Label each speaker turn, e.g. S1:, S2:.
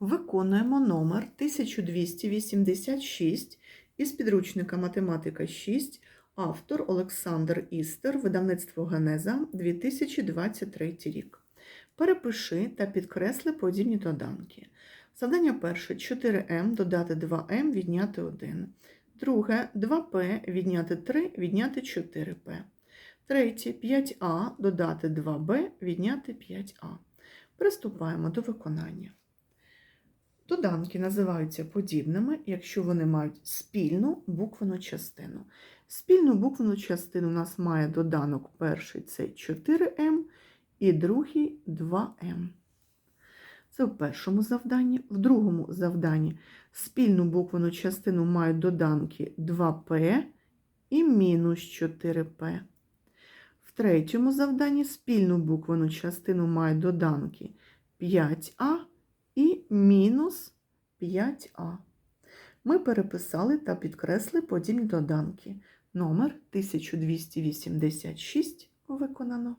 S1: Виконуємо номер 1286 із підручника Математика 6, автор Олександр Істер, видавництво Генеза 2023 рік. Перепиши та підкресли подібні доданки. Завдання перше 4m додати 2m відняти 1. Друге 2p відняти 3 відняти 4p. Третє 5а додати 2b відняти 5а. Приступаємо до виконання. Доданки називаються подібними, якщо вони мають спільну буквену частину. Спільну буквену частину у нас має доданок перший це 4m і другий 2m. Це в першому завданні. В другому завданні спільну буквену частину мають доданки 2p і мінус 4p. В третьому завданні спільну буквену частину мають доданки 5а і мінус 5а. Ми переписали та підкресли подібні доданки. Номер 1286 виконано.